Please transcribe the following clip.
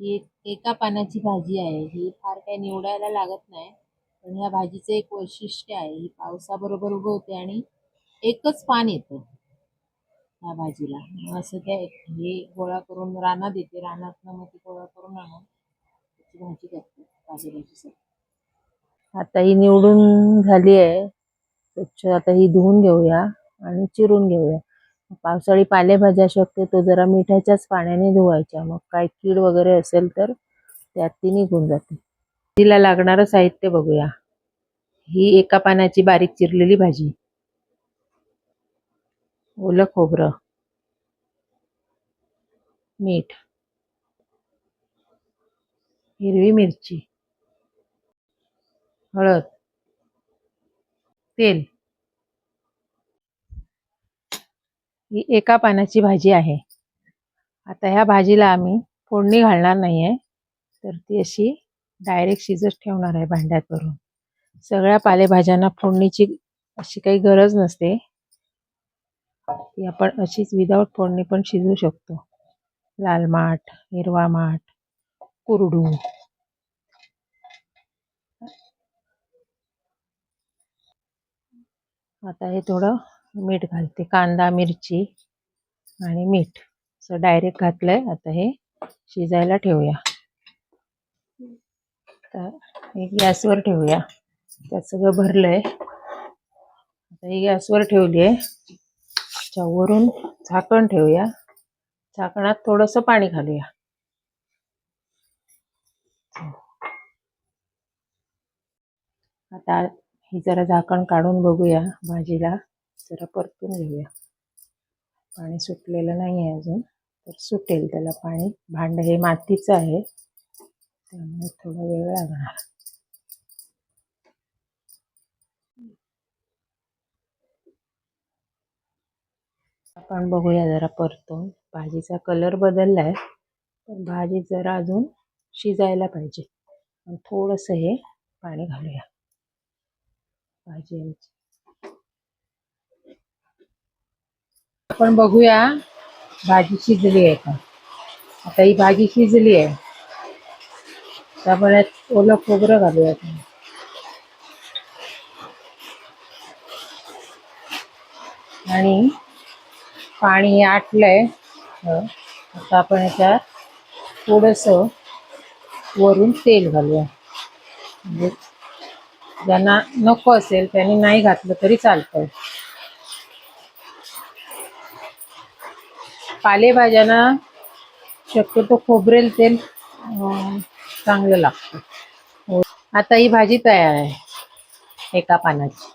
ही एका पानाची भाजी आहे. ही फार काही निवडायला लागत नाही. पण या भाजीचं एक वैशिष्ट्य आहे. ही पावसाबरोबर उगवते आणि एकच पान येतं या भाजीला. असं त्या हे गोळा करून रानात येते. रानातनं मग ती गोळा करून आणून त्याची भाजी करते. भाजी आता ही निवडून झाली आहे. स्वच्छ आता ही धुवून घेऊया आणि चिरून घेऊया. पावसाळी पालेभाज्या शक्यतो जरा मिठाच्याच पाण्याने धुवायच्या मग काय कीड वगैरे असेल तर त्यात ती निघून जाते. तिला लागणारं साहित्य बघूया. ही एका पानाची बारीक चिरलेली भाजी. ओलं खोबरं. मीठ. हिरवी मिरची. हळद. तेल. ही एका पानाची भाजी आहे. आता ह्या भाजीला आम्ही फोडणी घालणार नाही आहे तर ती अशी डायरेक्ट शिजत ठेवणार आहे भांड्यात भरून सगळ्या पालेभाज्यांना फोडणीची अशी काही गरज नसते. ती आपण अशीच विदाऊट फोडणी पण शिजवू शकतो. लाल माठ हिरवा माठ कुरडू. आता हे थोडं मीठ घालते कांदा मिरची आणि मीठ. असं डायरेक्ट घातलंय. आता हे शिजायला ठेवूया. तर हे गॅसवर ठेवूया. त्यात सगळं भरलंय. आता ही गॅसवर ठेवली आहे. त्याच्यावरून झाकण ठेवूया. झाकणात थोडंसं पाणी घालूया. आता ही जरा झाकण काढून बघूया भाजीला. जरा परतून घेऊया. पाणी सुटलेलं नाही आहे अजून तर सुटेल त्याला पाणी. भांड हे मातीचं आहे त्यामुळे थोडा वेळ लागणार. आपण बघूया जरा परतून. भाजीचा कलर बदललाय पण भाजी जरा अजून शिजायला पाहिजे. आणि थोडंसं हे पाणी घालूया. भाजी आमची आपण बघूया भाजी शिजली आहे का? आता ही भाजी शिजली आहे. त्यामुळे यात ओलं खोबरं घालूया आपण. आणि पाणी आटलंय. आता आपण याच्यात थोडंसं वरून तेल घालूया. म्हणजे ज्यांना नको असेल त्यांनी नाही घातलं तरी चालतंय. पालेभाज्यांना शक्यतो खोबरेल तेल चांगलं लागतं. आता ही भाजी तयार आहे एका पानाची.